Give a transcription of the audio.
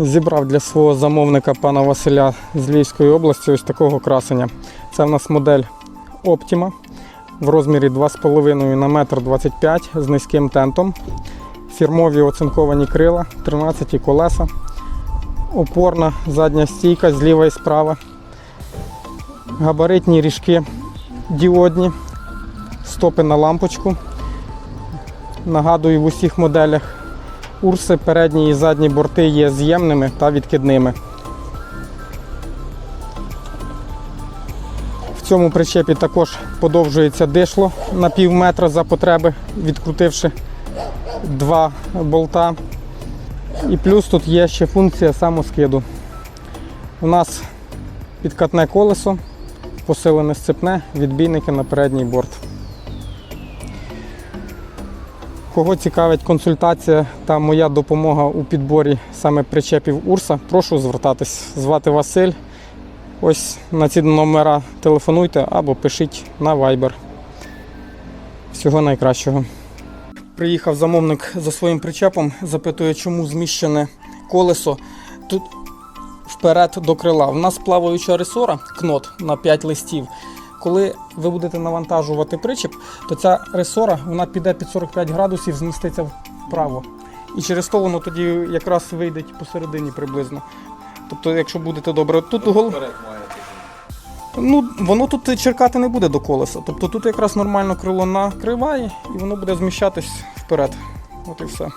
Зібрав для свого замовника пана Василя з Львівської області ось такого красення. Це в нас модель Optima в розмірі 2,5 на 1,25 м з низьким тентом. Фірмові оцинковані крила, 13 колеса, опорна задня стійка зліва і справа. Габаритні ріжки діодні, стопи на лампочку. Нагадую, в усіх моделях урси передні і задні борти є з'ємними та відкидними. В цьому причепі також подовжується дишло на пів метра за потреби, відкрутивши два болта. І плюс тут є ще функція самоскиду. У нас підкатне колесо, посилене сцепне, відбійники на передній борт. Кого цікавить консультація та моя допомога у підборі саме причепів Урса, прошу звертатись. Звати Василь. Ось на ці номера телефонуйте або пишіть на Viber. Всього найкращого. Приїхав замовник за своїм причепом, запитує, чому зміщене колесо тут вперед до крила. У нас плаваюча ресора, кнот на 5 листів. Коли ви будете навантажувати причеп, то ця ресора вона піде під 45 градусів, зміститься вправо. І через то воно тоді якраз вийде посередині приблизно. Тобто, якщо будете добре, тут гол... ну, воно тут черкати не буде до колеса. Тобто тут якраз нормально крило накриває і воно буде зміщатись вперед. От і все.